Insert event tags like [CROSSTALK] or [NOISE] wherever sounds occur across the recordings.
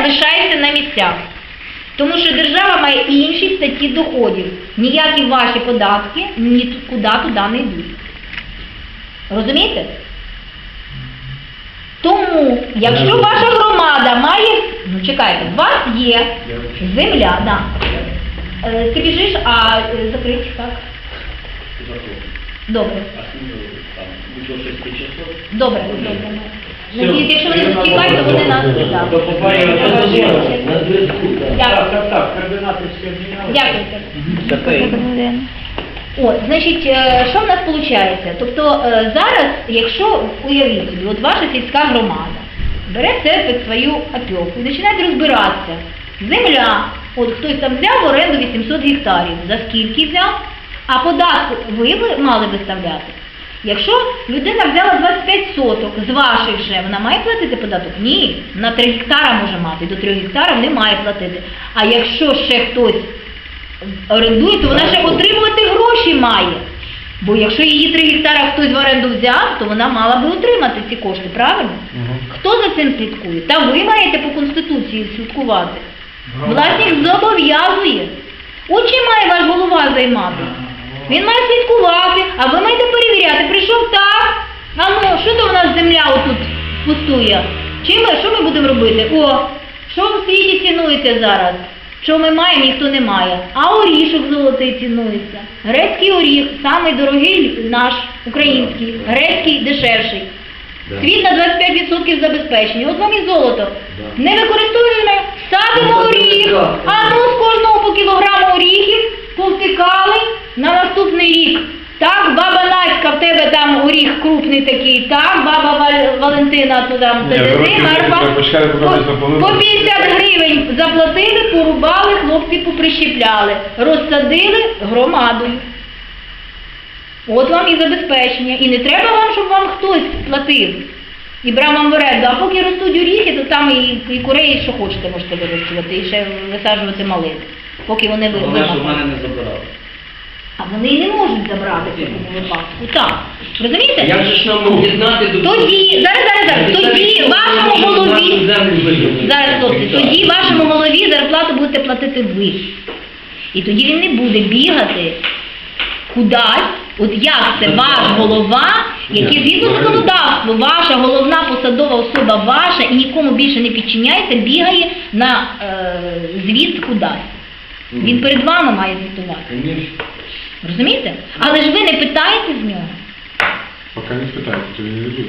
лишається на місцях. Тому що держава має інші статті доходів. Ніякі ваші податки нікуди туди не йдуть. Розумієте? Тому, якщо ваша громада має, ну чекайте, у вас є земля, да. Е, Ти біжиш, а е, закрить, так? Добре. Добре, добре. Надіюсь, якщо вони зачекають, то вони нас. Дякую. Так, так, так, координати всі обміняли. Дякую. От, значить, е, що в нас виходить? Тобто е, зараз, якщо уявіть собі, от ваша сільська громада бере це під свою опіку і починає розбиратися. Земля, от хтось там взяв в оренду 800 гектарів, за скільки взяв, а податку ви мали виставляти. Якщо людина взяла 25 соток з ваших вже, вона має платити податок? Ні, на 3 гектара може мати, до 3 гектарів не має платити. А якщо ще хтось орендує, то вона ще отримувати гроші має. Бо якщо її 3 гектара хтось в оренду взяв, то вона мала би отримати ці кошти, правильно? Хто за цим слідкує? Та ви маєте по Конституції слідкувати. Власник зобов'язує. От чим має ваш голова займати? Він має слідкувати, а ви маєте перевіряти. Прийшов так, а ну, що то у нас земля отут пустує? Чим ми, що ми будемо робити? О, що в світі цінується зараз? Що ми маємо, ніхто не має. А орішок золотий цінується. Грецький оріх, самий дорогий наш, український, грецький дешевший. Світ на 25% забезпечені. От вам і золото. Не використовуємо, садимо оріх, а ну з кожного по кілограму наступний рік. Так, баба Надька, в тебе там оріх крупний такий, так, баба Вал- Валентина, то там Ні, поки По- ми. По 50 гривень заплатили, порубали, хлопці поприщепляли, розсадили громадою. От вам і забезпечення. І не треба вам, щоб вам хтось платив і брав вам в оренду. А поки ростуть оріхи, то там і, і куреї, що хочете, можете вирощувати, і ще висаджувати малини. Поки вони ви- Головне, щоб вимахали. мене не забирали. А вони і не можуть забрати в такому випадку. Так. Розумієте? Як же ж нам об'єднати до Тоді, зараз, зараз, зараз, тоді вашому голові, зараз, хлопці, тоді вашому голові зарплату будете платити ви. І тоді він не буде бігати кудись, от як це ваш голова, який згідно законодавству, ваша головна посадова особа ваша і нікому більше не підчиняється, бігає на е, звіт кудись. Він перед вами має звітувати. Розумієте? Але ж ви не питаєте з нього. Поки не спитаєте, то він не буде.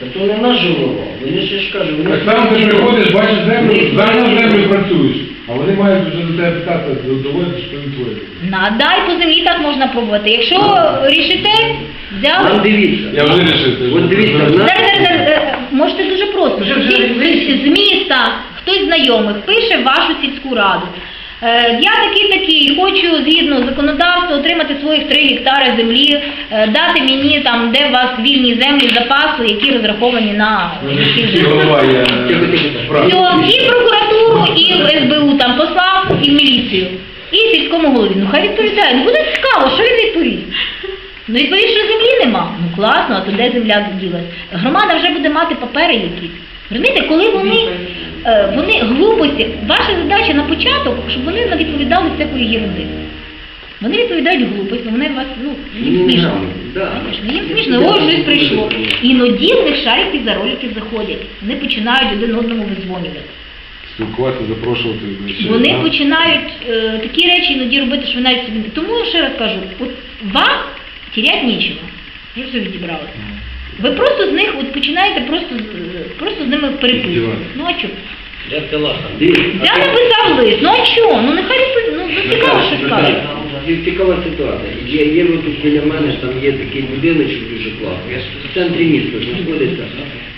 Та то не наш голова. Вони ще ж кажуть, Так само ти приходиш, бачиш землю, зараз на землю працюєш, а вони мають вже до тебе питати, доводити, що він твоє. Надай по землі так можна пробувати. Якщо рішите, взяли. Нам дивіться. Я вже рішив. От дивіться, в Зараз, нас... зараз, зараз, е, можете дуже просто. З- З міста, хтось знайомих, пише в вашу сільську раду. Е, Я такий такий, хочу згідно законодавства отримати своїх 3 гектари землі, е, дати мені там, де у вас вільні землі запасу, які розраховані на. Все, і прокуратуру, і в СБУ там послав, і в міліцію. І сільському голові. Ну хай відповідає. Ну буде цікаво, що він відповість. Ну відповість, що землі нема. Ну класно, а то де земля ділась? Громада вже буде мати папери якісь. Розумієте, коли вони, е, вони глупості, ваша задача на початок, щоб вони не відповідали всякої єрунди. Вони відповідають глупості, вони вас, ну, їм Ну, смішно. Їм смішно, ось щось прийшло. Іноді в них шарики за ролики заходять. Вони починають один одному визвонювати. Спілкуватися, запрошувати. Вони починають е, такі речі іноді робити, що ви навіть собі. Тому я ще раз кажу, от вам терять нічого. Ви все відібрали. Ви просто з них от починаєте просто, з- просто з ними переписувати. Ну а чого? Я телаха. Я написав лист, ну а чого? Ну нехай відповідь, ну ну, цікаво, що скажуть. Цікава ситуація. Є, є тут біля мене, там є такий будиночок дуже класний. В центрі міста знаходиться.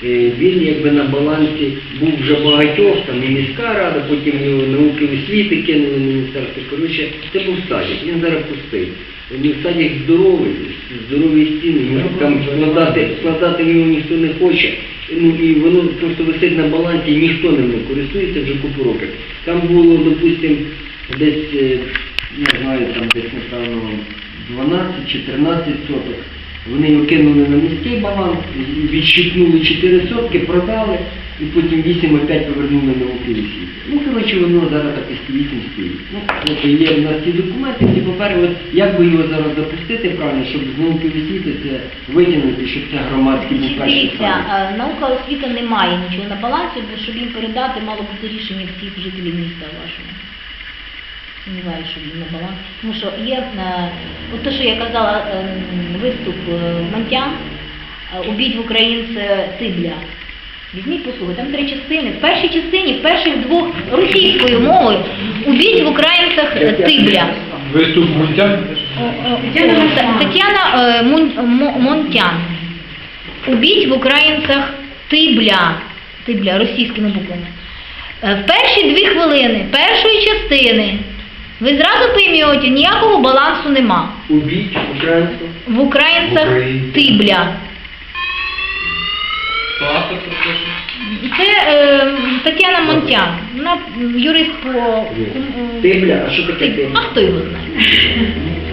Е, Він якби на балансі був вже багатьох, там і міська рада, потім його науки і освіти кинули міністерство. Коротше, це був садик, він зараз пустий. Він садик здоровий, здорові стіни, там складати, складати в нього ніхто не хоче. Ну і воно просто висить на балансі, ніхто ним не користується вже купу років. Там було, допустим, десь, е, я знаю, там десь, напевно, 12 чи 13 соток. Вони його кинули на міський баланс, відщипнули 4 сотки, продали, і потім 8 опять повернули на Укрісі. Ну, коротше, воно зараз так і 8 стоїть. Ну, от є в нас ці документи, ці папери, от як би його зараз запустити правильно, щоб з науки висіти, це витягнути, щоб це громадський був перший Дивіться, наука освіта не має нічого на балансі, бо щоб їм передати, мало бути рішення всіх жителів міста вашого. Сумніваюся, що він на балансі. Тому що є, е, от те, що я казала, е, виступ е, Монтян, е, «Убіть в українця Тибля». Візьміть послухайте, там три частини. В першій частині, в перших двох російською мовою «Убіть в українцях е, Тибля». Виступ мультян? Тетяна, е, Мун- Мо- Монтян. Убіть в українцях Тибля. Тибля російськими буквами. Е, В перші дві хвилини першої частини ви зразу поймете, ніякого балансу нема. Убіть українців. В Українцях. Тибля. Хто автор це? Е, Тетяна Монтян. Вона юрист по... Тибля, а що таке тибля? А хто його знає?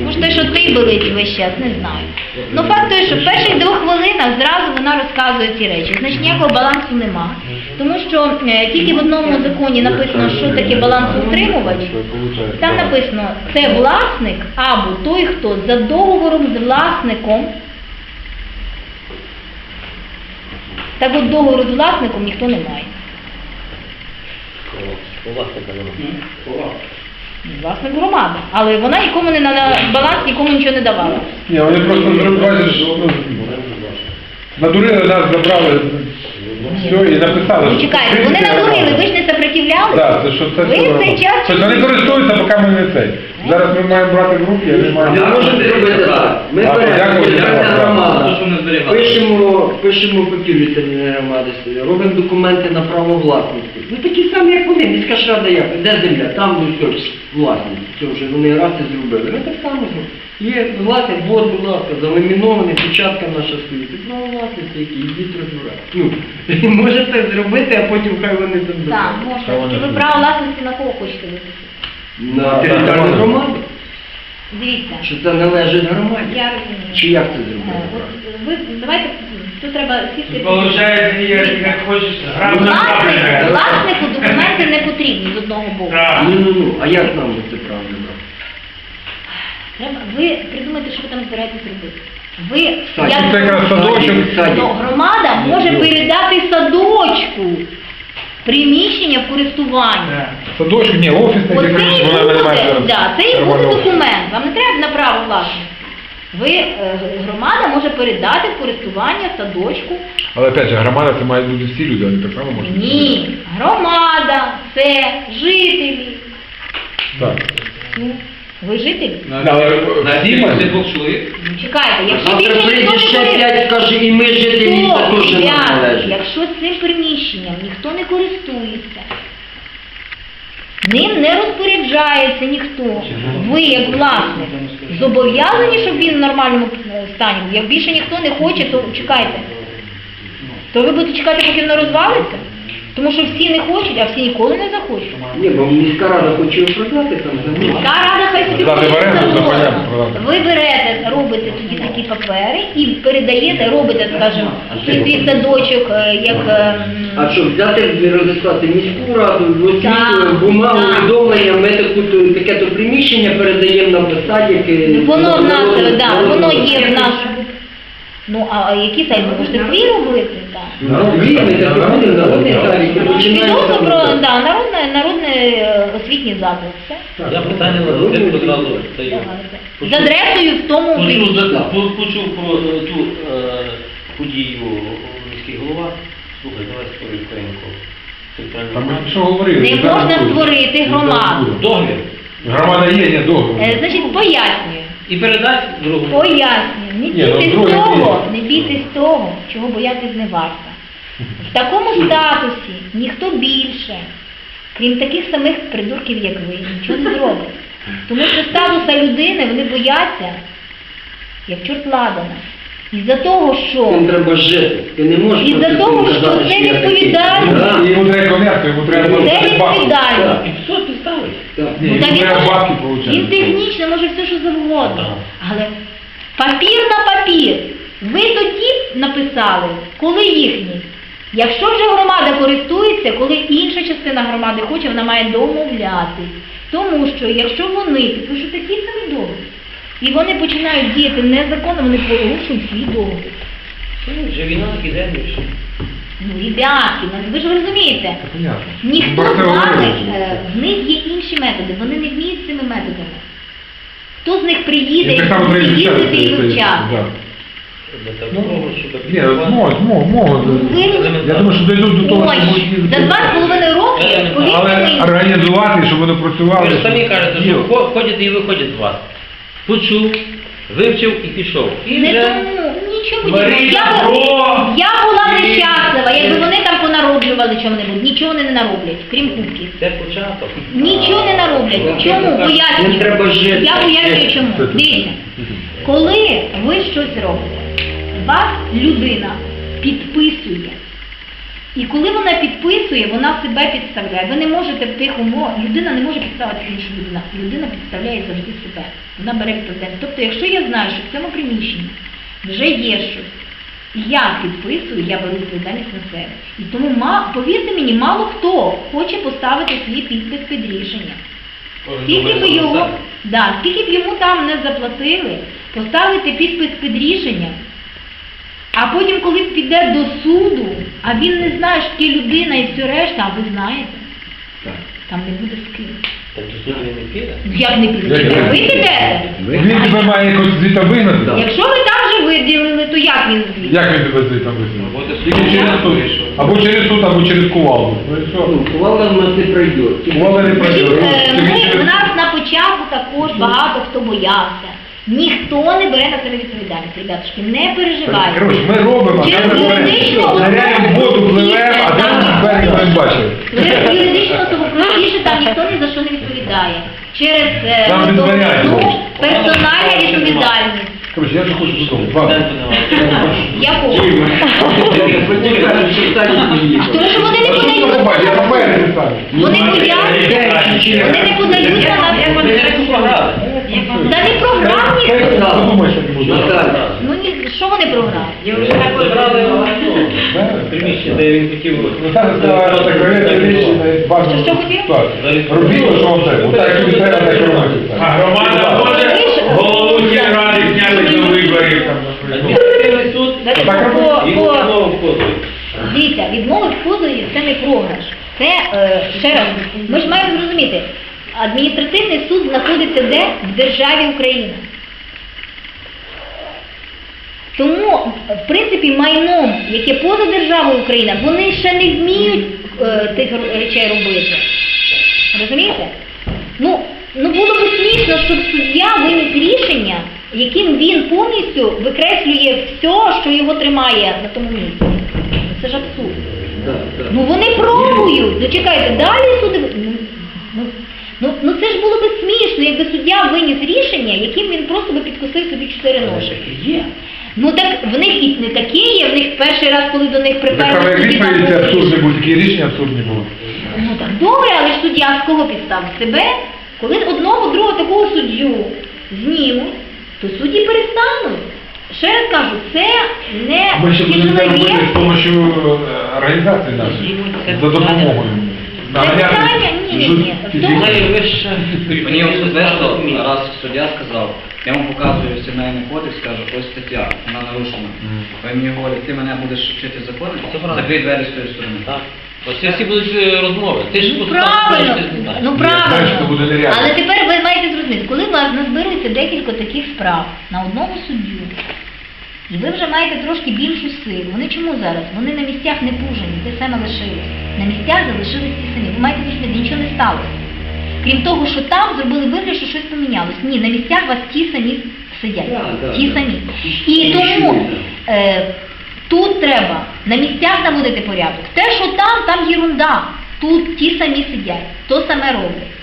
Може те, що ти болить весь час, не знаю. Ну факт той, що в перших двох хвилинах зразу вона розказує ці речі. Значить ніякого балансу нема. Тому що е, тільки в одному законі написано, що таке балансоутримувач. Там написано, це власник або той, хто за договором з власником. Так от договору з власником ніхто не має. У власника немає. Власник громада. Але вона нікому не на на баланс нікому нічого не давала. Ні, вони просто зробили, що ну, надурили нас, забрали все і написали. Ну що чекайте, вони надурили, ви ж не сопротивляли? Так, це що це Ви в цей час Тобто вони користуються, поки ми не цей. Зараз ми маємо брати в руки, а не Ми маємо. можемо зробити так. Ми Так, беремо дякую, територіальна дякую. громада, пишемо, пишемо папір від територіальної громади, робимо документи на право власності. Ну такі самі, як вони, міська ж рада як, де земля, там ну все, власність. Це вже вони раз і зробили. Ми так само зробимо. Є власник, вот, будь ласка, заламінований, печатка наша стоїть. Це право власності, які йдіть розбирати. Ну, [LAUGHS] можете зробити, а потім хай вони там Так, зроблять. Можна. Ви право власності на кого хочете? На територіальну громаду. Дивіться, Що це належить громаді? я розумію. Чи як це Е, зробити? От ви давайте тут треба сісти. Получається, як, як хочеш, грам на Власнику, документи не потрібні з одного боку. Так. Ну, ну, ну, а як нам це правильно? Треба, ви придумайте, що ви там збираєтесь робити. Ви Садик. Це якраз садочок. Садик. Ну, громада може передати садочку приміщення в користування. Садочок, ні, офісний, Оце коротше, і вона буде, не має да, це і буде документ. Вам не треба на право власне. Ви, е, громада може передати в користування садочку. Але опять же, громада це мають бути всі люди, вони так само можуть. Ні, громада, це жителі. Так. Ну, Ви жителі? Але На всі мають. двох чоловік? Ну, чекайте, якщо Завтра більше прийде ніхто ще не користується, п'ять, скаже, і ми жителі міста теж нам Ребята, належить. якщо цим приміщенням ніхто не користується, ним не розпоряджається ніхто, ви як власник зобов'язані, щоб він в нормальному е, стані був. Як більше ніхто не хоче, то чекайте. То ви будете чекати, поки воно розвалиться? Тому що всі не хочуть, а всі ніколи не захочуть. Ні, бо міська рада хоче продати там землю. Міська рада хай собі Здати в оренду, хоче то продати. Ви берете, робите тоді такі папери і передаєте, робите, скажімо, свій садочок, е, як е, м, А що, взяти розіслати міську раду, Так, освіту, бумагу, так. повідомлення, ми таку то- таке то приміщення передаємо на садик. е, Воно в нас, народу- да, народу- воно є в нашому. Ну, а які сайти? Ви можете свій робити? Буде народний про да, народний, е, освітній заклад. Все. Я питання на Народний один одразу освітній. З адресою в тому Почув, за- по- почув про е, ту е, подію міський голова. Слухай, давай створюй Українку. Там ми що говорили? Не можна буде? створити громаду. Договір. Громада є, є договір. Значить, пояснюю. І передасть другому. Пояснюю. Не Ні, ну, бійтесь друге того, не бійтесь того, чого боятись не варто. В такому статусі ніхто більше, крім таких самих придурків, як ви, нічого не зробить. Тому що статуса людини вони бояться, як чорт ладана. Із-за того, що Цим треба жити. Ти не можеш Із-за того, що це відповідальність. Да, І йому треба конятку, йому треба це відповідальність. І все підставить. так. Ні, Ну, так йому він треба може- бабки Він технічно може все, що завгодно. Але папір на папір. Ви тоді написали, коли їхні Якщо вже громада користується, коли інша частина громади хоче, вона має домовлятись. Тому що якщо вони підпишуть такий самий договір, і вони починають діяти незаконно, вони порушують свій договір. Ну, Вже війна іде, ну що? Ну, ребятки, ну ви ж розумієте, ніхто з вами, е, в них є інші методи, вони не вміють цими методами. Хто з них приїде І і так само буде треба їздити і вивчати. Для Ну, того, щоб Ні, можуть, можуть. Ви- Я думаю, що дійдуть до того, що Ось, можуть їздити. за два з половиною роки, Але організувати, щоб вони працювали. Ви ж самі кажете, що вхо- ходять і виходять з вас. Почув, вивчив і пішов. І не вже тому, нічого подібного. Марія, Я, б- о! я була нещаслива, якби вони там понароблювали чого-небудь, нічого вони не нароблять, крім кубків. це початок. Нічого не нароблять. Чому? Не Пояснюю. Я пояснюю чому. Дивіться, коли ви щось робите, вас людина підписує. І коли вона підписує, вона себе підставляє. Ви не можете в тих умовах, людина не може підставити іншу людину. Людина підставляє завжди себе. Вона бере відповідальність. Тобто, якщо я знаю, що в цьому приміщенні вже є щось, і я підписую, я беру відповідальність на себе. І тому, повірте мені, мало хто хоче поставити свій підпис під рішення. Скільки б його, да, скільки б йому там не заплатили, поставити підпис під рішенням, а потім, коли піде до суду, а він не знає, що ти людина і все решта, а ви знаєте, Так. там не буде з ким. Так до суду він не піде. Ну як не піде? Як Чи ви піде? підете? Він тебе має якось звідти вигнати? Якщо ви там вже виділили, то як він звідти? Як він тебе звідти суду. через суд. Або через суд, або через кувалду. Ну і все. Ну, кувалда в нас не пройде. Кувалда не пройде. Значить, е, Ми, у нас на початку також багато хто боявся. Ніхто не бере на себе відповідальність, ребятушки, не переживайте. Коротше, ми робимо, а Через ми юридичну особу ныряємо воду, пливемо, а там двері не бачив. Через юридичну особу простіше там ніхто ні за що не відповідає. Через е, Там персональна відповідальність. Коротше, я ж хочу додому. Що стануть мені. Тому що вони не подають. Я папери не ставлю. Вони бояться, вони не подаються на Це. Та не програмні. Подумай, що не буде. Ну ні, що вони програли? Забрали ну, приміщення, де він хотів. Сказала, що хотів? Робіть, що вам треба. Отак, як тобі треба, так і робити. А громада може Так, по- по-. Дивіться, відмови в позові це не програш. Це е, ще раз, ми ж маємо зрозуміти, адміністративний суд знаходиться де? В державі Україна. Тому, в принципі, майном, яке поза державою Україна, вони ще не вміють е, тих речей робити. Розумієте? Ну, ну було б смішно, щоб суддя виніс рішення, яким він повністю викреслює все, що його тримає на тому місці. Це ж абсурд. Да, да. Ну вони пробують. Ну чекайте, далі суди. Ну, ну, ну, ну це ж було б смішно, якби суддя виніс рішення, яким він просто би підкосив собі чотири ножки. Є. Ну так в них і не таке є, в них перший раз, коли до них Так, але приперли відповіді було абсурдні були, такі рішення абсурдні були. Ну так добре, але ж суддя з кого підстав? Себе? Коли одного, другого такого суддю знімуть, то судді перестануть. Ще раз кажу, це не Ми ще будемо це робити з допомогою е, організації нашої, за допомогою. Це питання? Ні, ні, ні. Найвища Мені особисто раз суддя сказав, я вам показую сімейний кодекс, кажу, ось стаття, вона нарушена. Ви мені говорите, ти мене будеш вчити закони, закрий двері з тої сторони. Оце всі будуть е, розмови. Ти ж Ну, правильно, ну правильно. Але тепер ви маєте зрозуміти, коли у вас назбирується декілька таких справ на одному суддю, і ви вже маєте трошки більшу силу. Вони чому зараз? Вони на місцях не пужені, те саме лишилось. На місцях залишились ті самі. Ви маєте зрозуміти, нічого не сталося. Крім того, що там зробили вигляд, що щось помінялось. Ні, на місцях вас ті самі сидять. Ті самі. І І тому е, тут треба на місцях наводити порядок. Те, що там, там єрунда. Тут ті самі сидять, то саме роблять.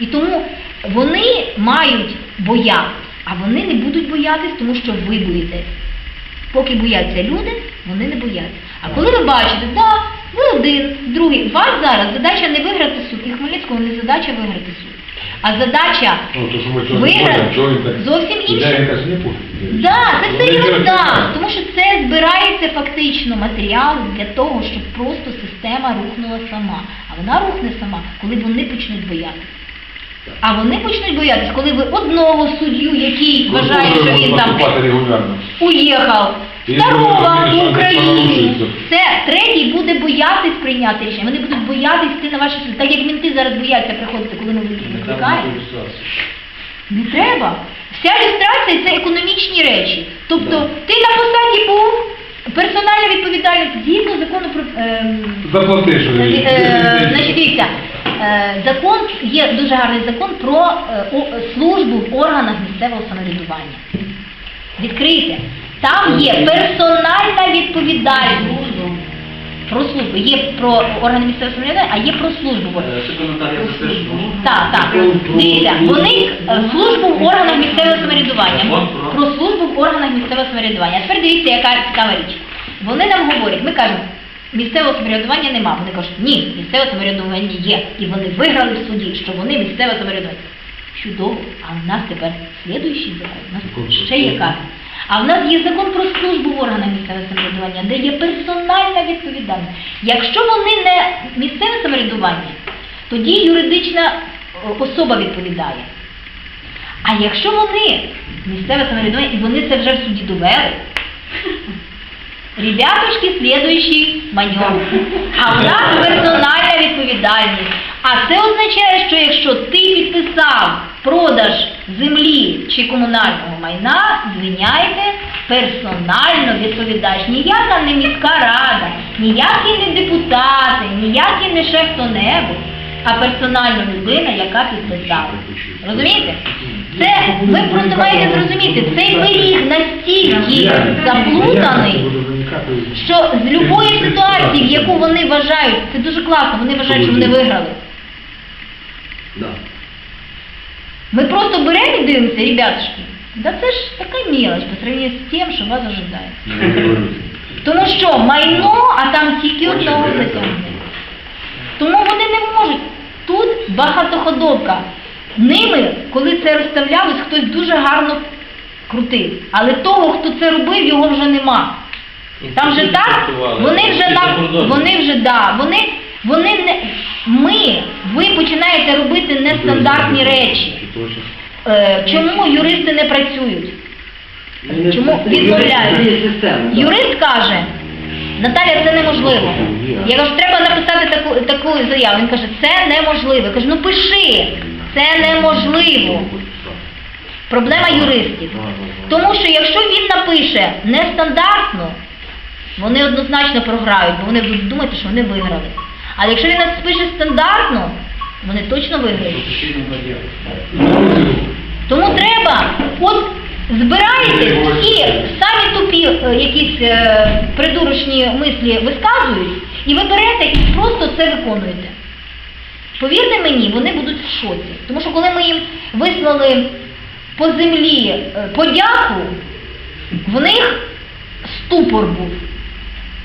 І тому вони мають боятись, а вони не будуть боятись, тому що ви боїтесь. Поки бояться люди, вони не бояться. А коли ви бачите, да, ви один, другий, вас зараз задача не виграти суд, і Хмельницького не задача виграти суд. А задача Ну, то, що ми цього не виграти можемо, чого він так... зовсім Ідея інша. якась не пустить. Да, це Ну, треба. тому що це збирається фактично матеріал для того, щоб просто система рухнула сама. А вона рухне сама, коли вони почнуть боятися. А вони почнуть боятися, коли ви одного суддю, який вважає, що він там уїхав, второго в порушуються. Це третій буде боятись прийняти рішення. Вони будуть боятись йти на ваші суди. Так як мінти зараз бояться приходити, коли ми викликаємо. Не треба. Вся люстрація це економічні речі. Тобто ти на посаді був, персональна відповідальність згідно закону про ем, Заплати, що Е, е, Значить, дивіться, е, закон є дуже гарний закон про е, службу в органах місцевого самоврядування. Відкрийте. Там є персональна відповідальність. Про службу. Є про органи місцевого самоврядування, а є про службу. Е? Так, так. Дивіться, вони е, службу в органах місцевого самоврядування. Про службу в органах місцевого самоврядування. А тепер дивіться, яка цікава річ. Вони нам говорять, ми кажемо, місцевого самоврядування нема. Вони кажуть, ні, місцеве самоврядування є. І вони виграли в суді, що вони місцеве самоврядування. Чудово, а в нас тепер слідуючий закон, у нас ще є карта. А в нас є закон про службу в органах місцевого самоврядування, де є персональна відповідальність. Якщо вони не місцеве самоврядування, тоді юридична е, особа відповідає. А якщо вони місцеве самоврядування, і вони це вже в суді довели, ребятушки, слідуючий маньок. А в нас персональна відповідальність. А це означає, що якщо ти підписав продаж землі чи комунального майна, звиняйте, персонально відповідаєш. Ніяка не міська рада, ніякі не депутати, ніякі не ще хто-небудь, а персонально людина, яка підписала. Розумієте? Це ви просто маєте зрозуміти, цей пиріг настільки заплутаний що з любої ситуації, в яку вони вважають, це дуже класно, вони вважають, що вони виграли. Ми просто беремо і дивимося, ребятушки, да це ж така мелочь по сравнению з тим, що вас ожидає. Тому що майно, а там тільки одного затягнення. Тому вони не можуть. Тут багатоходовка. Ними, коли це розставлялось, хтось дуже гарно крутив. Але того, хто це робив, його вже нема. Там же так, вони вже нам, вони вже да, вони, вони не, ми, ви починаєте робити нестандартні речі. Е, чому юристи не працюють? Чому відмовляють? Юрист каже, Наталя, це неможливо. Я кажу, треба написати таку, таку заяву. Він каже, це неможливо. Я кажу, ну пиши, це неможливо. Проблема юристів. Тому що якщо він напише нестандартно, вони однозначно програють, бо вони будуть думати, що вони виграли. А якщо він напише стандартно, вони точно виграють. Тому треба, от збираєтесь, всі самі тупі е, якісь е, придурочні мислі висказують, і ви берете і просто це виконуєте. Повірте мені, вони будуть в шоці. Тому що коли ми їм вислали по землі е, подяку, в них ступор був.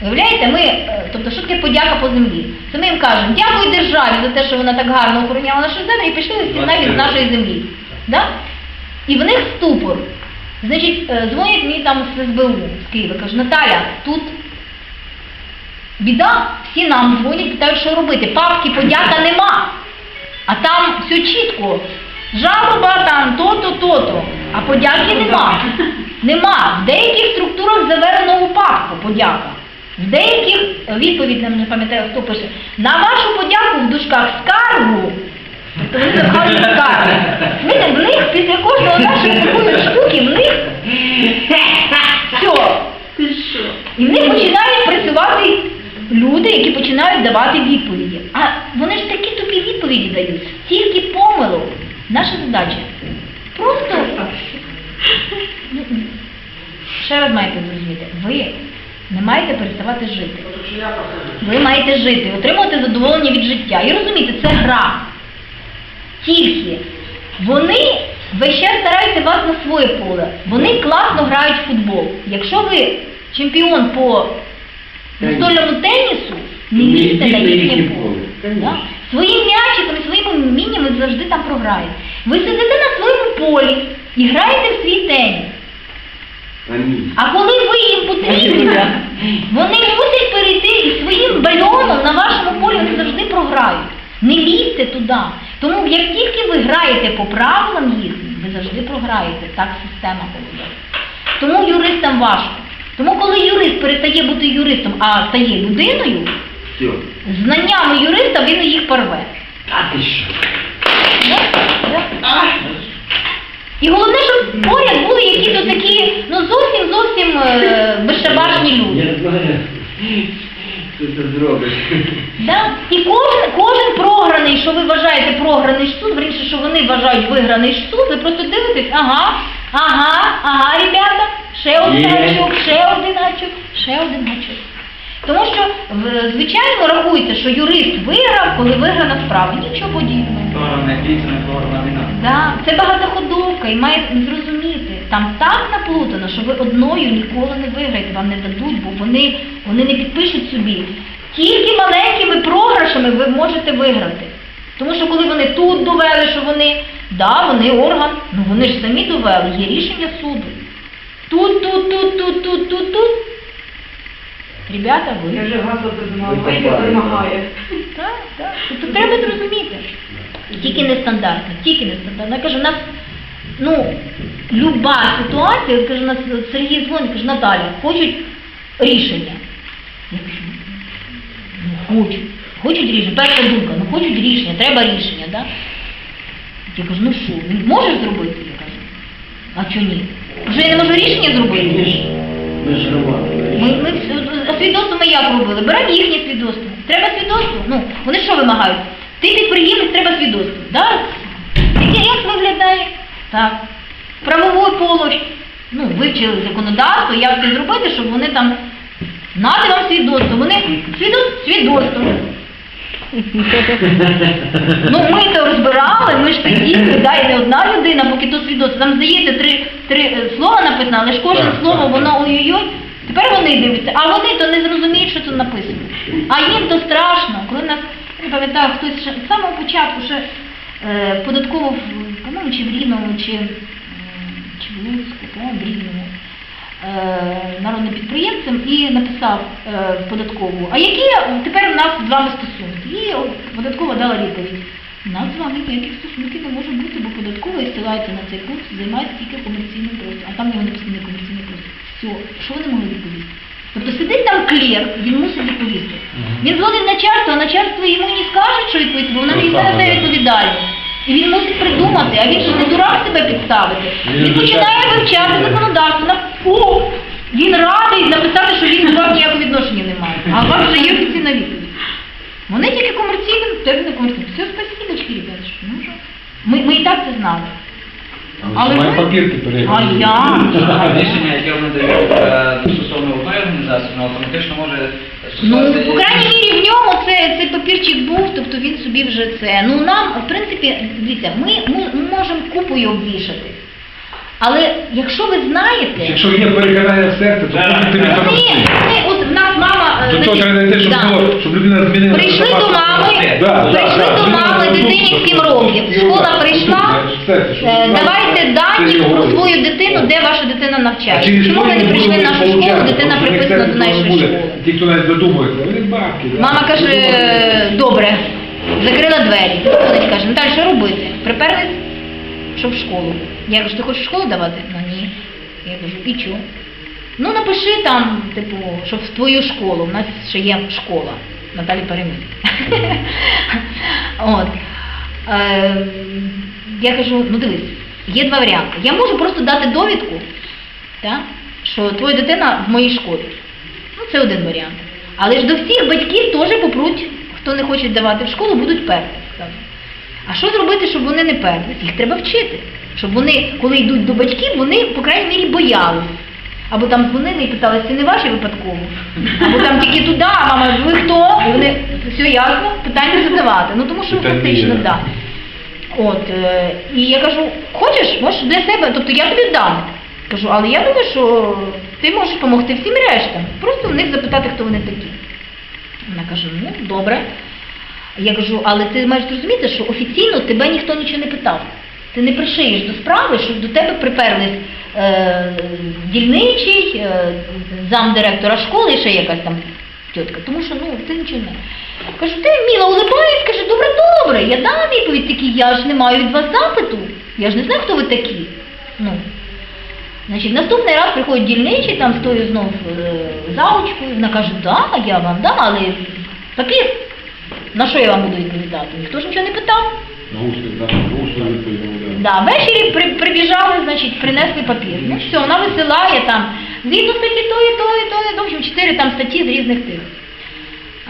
Уявляєте, ми, е, тобто, що таке подяка по землі? Це ми їм кажемо, дякую державі за те, що вона так гарно охороняла нашу землю і пішли всі навіть з нашої землі. Да? І в них ступор. Значить, е, дзвонять мені там з СБУ з Києва, кажуть, Наталя, тут біда, всі нам дзвонять, питають, що робити. Папки подяка нема. А там все чітко. Жалоба там то-то, то-то. А подяки нема. Нема. В деяких структурах заверено у папку подяка. В деяких відповідь не не пам'ятаю, хто пише. На вашу подяку в дужках скаргу. Тобто вони запхали скаргу. Знаєте, в них після кожного нашої такої штуки, в них все. І в них починають працювати люди, які починають давати відповіді. А вони ж такі тупі відповіді дають, стільки помилок. Наша задача просто ще раз маєте зрозуміти, ви не маєте переставати жити. Ви маєте жити, отримувати задоволення від життя. І розумієте, це гра. Тільки вони весь час стараються вас на своє поле. Вони класно грають в футбол. Якщо ви чемпіон по настольному тенісу, не лізьте на їхнє поле. Да? Своїм м'ячиком, і своїми мінями завжди там програєте. Ви сидите на своєму полі і граєте в свій теніс. А коли ви їм потрібні, вони мусять перейти і своїм бальоном на вашому полі вони завжди програють. Не лізьте туди. Тому як тільки ви граєте по правилам їхнім, ви завжди програєте. Так система поводить. Тому юристам важко. Тому коли юрист перестає бути юристом, а стає людиною, Все. знаннями юриста він їх порве. Та ти що? Да? Да. І головне, щоб поряд були якісь такі, ну зовсім зовсім е, безшабашні люди. Я знаю. Що ти зробиш? Да? І кожен, кожен програний, що ви вважаєте програний суд, вірніше, що вони вважають виграний суд, ви просто дивитесь, ага, ага, ага, ребята, ще один Є. гачок, ще один гачок, ще один гачок. Тому що, в- звичайно, рахується, що юрист виграв, коли виграна справа. Нічого подібного. Не програна війна. Да, це багатоходовка і має зрозуміти. Там так наплутано, що ви одною ніколи не виграєте, вам не дадуть, бо вони, вони не підпишуть собі. Тільки маленькими програшами ви можете виграти. Тому що коли вони тут довели, що вони, да, вони орган, ну вони ж самі довели, є рішення суду. Тут, тут, тут, тут, тут, тут, тут. Ребята, ви. Я вже гасло вимагає. Так, так. Тобто треба зрозуміти. Тільки нестандартно, тільки нестандартно. Я кажу, у нас, ну, люба ситуація, я кажу, у нас Сергій дзвонить, каже, Наталя, хочуть рішення. Я кажу, ну хочуть. Хочуть рішення. Перша думка, ну хочуть рішення, треба рішення, да? Я кажу, ну що, можеш зробити? Я кажу, а чого ні? Вже я не можу рішення зробити. Ми ж. Ми, ми свідоцтво ми як робили? Беремо їхнє свідоцтво. Треба свідоцтво? Ну, вони що вимагають? Ти підприємець, треба свідоцтво. Да? Як виглядає? Так. Правовий полощ. Ну, вивчили законодавство, як це зробити, щоб вони там нати вам свідоцтво. Вони свідоцтво, свідоцтво. Ну ми то розбирали, ми ж сиділи, да, і не одна людина, поки то свідоцтво. Там здається три, три е, слова написано, але ж кожне слово, воно ой-ой-ой. Тепер вони дивляться, а вони то не зрозуміють, що тут написано. А їм то страшно, коли нас, я пам'ятаю, хтось ще з самого початку ще е, податково, по-моєму, чи в Рівному, чи, чи в Луцьку, по-моєму, в Рівному, е, народним підприємцем і написав е, податкову, а які тепер у нас з вами стосунки? І податкова дала відповідь. У нас з вами ніяких стосунків не може бути, бо податкова і ссилається на цей пункт, займається тільки комерційним простором. А там його написано комерційний простір. Все, що вони могли відповісти? Тобто сидить там клерк, він мусить відповісти. Він дзвонить начальству, а начальство йому не скаже, що відповісти, бо вона не це да. відповідальність. І він мусить придумати, а він же не дурак себе підставити. Він починає вивчати законодавство. На о, він радий написати, що він до вас ніякого відношення не має. А у вас вже є офіційна відповідь. Вони тільки комерційним, теж не комерційним. Все, спасибочки, ребятушки. Ну що? Ми, ми і так це знали. Але Має папірки перегляд. А я? Рішення, яке вони дають е, стосовно одної організації, воно автоматично може Ну, по крайній мірі, в ньому це, цей папірчик був, тобто він собі вже це. Ну нам, в принципі, дивіться, ми, ми, ми можемо купою обвішати. Але якщо ви знаєте, Якщо є переконання в серці, то потім тобі так. Ні, ні, от в нас мама. е, До того значить, треба не те, щоб да. було, щоб людина змінила. Прийшли до мами, Да, да, прийшли да, до людина мами, тут, дитині тут, 7 років. Школа прийшла, е, давайте дані про свою дитину, де ваша дитина навчається. Чому ви не прийшли в нашу школу, дитина приписана до нашої школи. Ті, хто навіть вони бабки. Мама каже, «Е, добре, закрила двері. Виходить, каже, Наталя, що робити? Приперлись, щоб в школу. Я кажу, ти хочеш в школу давати? Ну ні. Я кажу, і чого? Ну напиши там, типу, що в твою школу. У нас ще є школа. Наталі Перемін. От. Е, я кажу, ну дивись, є два варіанти. Я можу просто дати довідку, що твоя дитина в моїй школі. Ну, це один варіант. Але ж до всіх батьків теж попруть, хто не хоче давати в школу, будуть перти. А що зробити, щоб вони не перлись? Їх треба вчити. Щоб вони, коли йдуть до батьків, вони, по крайній мірі, боялись. Або там дзвонили і питали, це не ваше випадково. Або там тільки туди, а мама, ви хто? І вони, все ясно, питання задавати. Ну тому що Питання фактично, так. Да. От, е, і я кажу, хочеш, можеш для себе, тобто я тобі дам. Кажу, але я думаю, що ти можеш допомогти всім рештам. Просто в них запитати, хто вони такі. Вона каже, ну добре. Я кажу, але ти маєш зрозуміти, що офіційно тебе ніхто нічого не питав. Ти не пришиєш до справи, що до тебе приперлись е, дільничий, е, замдиректора школи ще якась там тітка. Тому що ну ти нічого не. Кажу, ти міла улибаєш, каже, добре, добре, я дам відповідь такі, я ж не маю від вас запиту. Я ж не знаю, хто ви такі. Ну, Значить, наступний раз приходить дільничий, там стою знов е, заучкою, вона каже, да, я вам дам, але папір. На що я вам буду відповідати? Ніхто ж нічого не питав. На усних, да, на усних відповідь. Да, ввечері при, прибіжали, значить, принесли папір. Ну все, вона висилає там, згідно статті тої, тої, тої, в общем, чотири там статті з різних тих.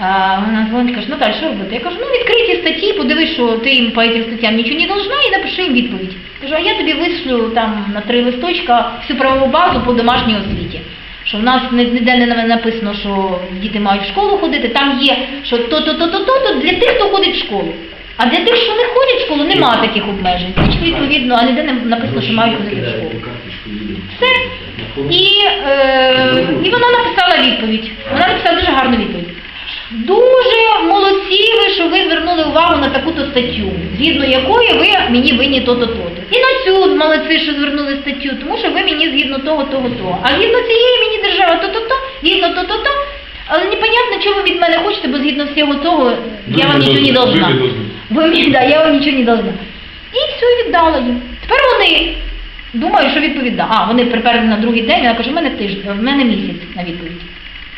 А, вона дзвонить, каже, Наталь, що робити? Я кажу, ну відкрий ті статті, подивись, що ти їм по цим статтям нічого не должна і напиши їм відповідь. Кажу, а я тобі вишлю там на три листочка всю правову базу по домашній освіті. Що в нас ніде не написано, що діти мають в школу ходити, там є, що то-то-то-то-то для тих, хто ходить в школу. А для тих, що не ходять в школу, нема таких обмежень. Значить, відповідно, а ніде не написано, що мають ходити в школу. Все. І, е, і вона написала відповідь. Вона написала дуже гарну відповідь. Дуже молодці ви, що ви звернули увагу на таку-то статтю, згідно якої ви мені винні то-то, то-то. І на цю молодці, що звернули статтю, тому що ви мені згідно того, того, того. А згідно цієї мені держава то-то-то, згідно то-то-то. Але непонятно, чого ви від мене хочете, бо згідно всього цього я вам нічого не должна. Ви не мені, да, я вам нічого не должна. І все, і віддала їм. Тепер вони думають, що відповідає. А, вони приперли на другий день, вона каже, в мене тиждень, в мене місяць на відповідь.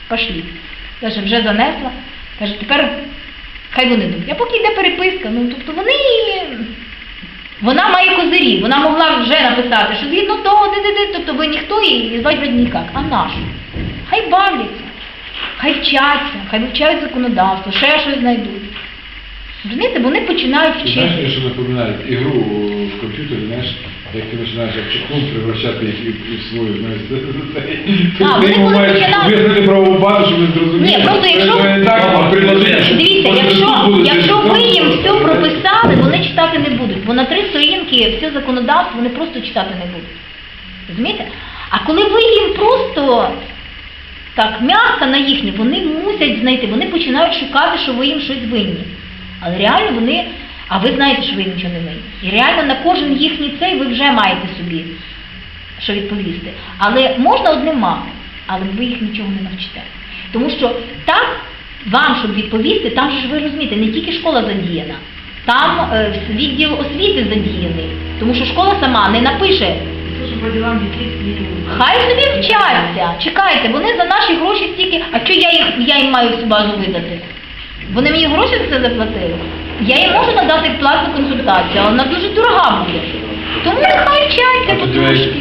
Пошлі. Каже, вже занесла. Каже, тепер хай вони думають. А поки йде переписка, ну тобто вони. Вона має козирі, вона могла вже написати, що згідно того, де, де, де, тобто ви ніхто і звати вроді ніяк. А наш? Хай бавляться, хай вчаться, хай вивчають законодавство, ще щось знайдуть. Розумієте, вони починають Ти знаєш, вчити. що напоминає ігру в комп'ютері, знаєш, як ти починаєш як чехун превращати їх в свою, знаєш, [LAUGHS] А, вони коли маєш починають- визнати правову базу, щоб він зрозумів. Ні, просто якщо- Це не так, а приложити, щоб Дивіться, вони якщо, будуть, якщо ви їм все прописали, вони читати не будуть, бо на три сторінки все законодавство вони просто читати не будуть. Розумієте? А коли ви їм просто так м'ясо на їхнє, вони мусять знайти, вони починають шукати, що ви їм щось винні. Але реально вони, а ви знаєте, що ви нічого не винні. І реально на кожен їхній цей ви вже маєте собі що відповісти. Але можна одним мати, але ви їх нічого не навчите. Тому що так, вам, щоб відповісти, там ж ви розумієте, не тільки школа задіяна, там е, відділ освіти задіяний, тому що школа сама не напише. Хай собі вчаться, чекайте, вони за наші гроші стільки, а що я, їх, я їм маю всю базу видати? Вони мені гроші за це заплатили. Я їм можу надати платну консультацію, але вона дуже дорога буде. Тому нехай вчаться потрошки.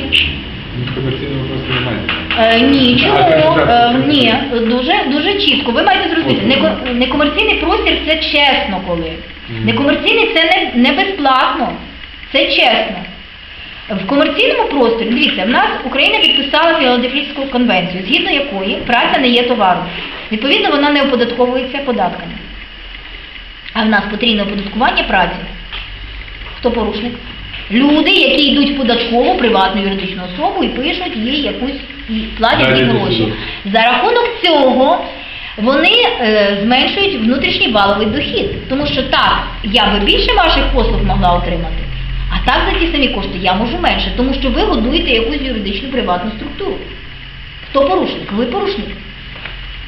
Комерційного просто немає. Е, ні, чому? Е, ні, дуже, дуже чітко. Ви маєте зрозуміти, неко- некомерційний простір це чесно коли. Некомерційний це не, не безплатно, це чесно. В комерційному просторі, дивіться, в нас Україна підписала Філадельфійську конвенцію, згідно якої праця не є товаром. Відповідно, вона не оподатковується податками. А в нас потрібне оподаткування праці. Хто порушник? Люди, які йдуть в податкову приватну юридичну особу і пишуть їй якусь і платять їй гроші. За рахунок цього вони е, зменшують внутрішній валовий дохід. Тому що так, я би більше ваших послуг могла отримати, а так за ті самі кошти я можу менше, тому що ви годуєте якусь юридичну приватну структуру. Хто порушник? Ви порушник.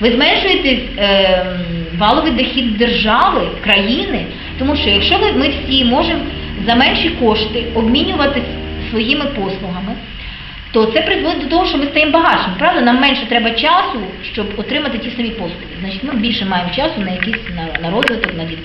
Ви зменшуєте е, валовий дохід держави, країни, тому що якщо ви, ми всі можемо за менші кошти обмінюватися своїми послугами, то це призводить до того, що ми стаємо багатшими. Правда, нам менше треба часу, щоб отримати ті самі послуги. Значить, ми більше маємо часу на якісь на, на розвиток, на дітей.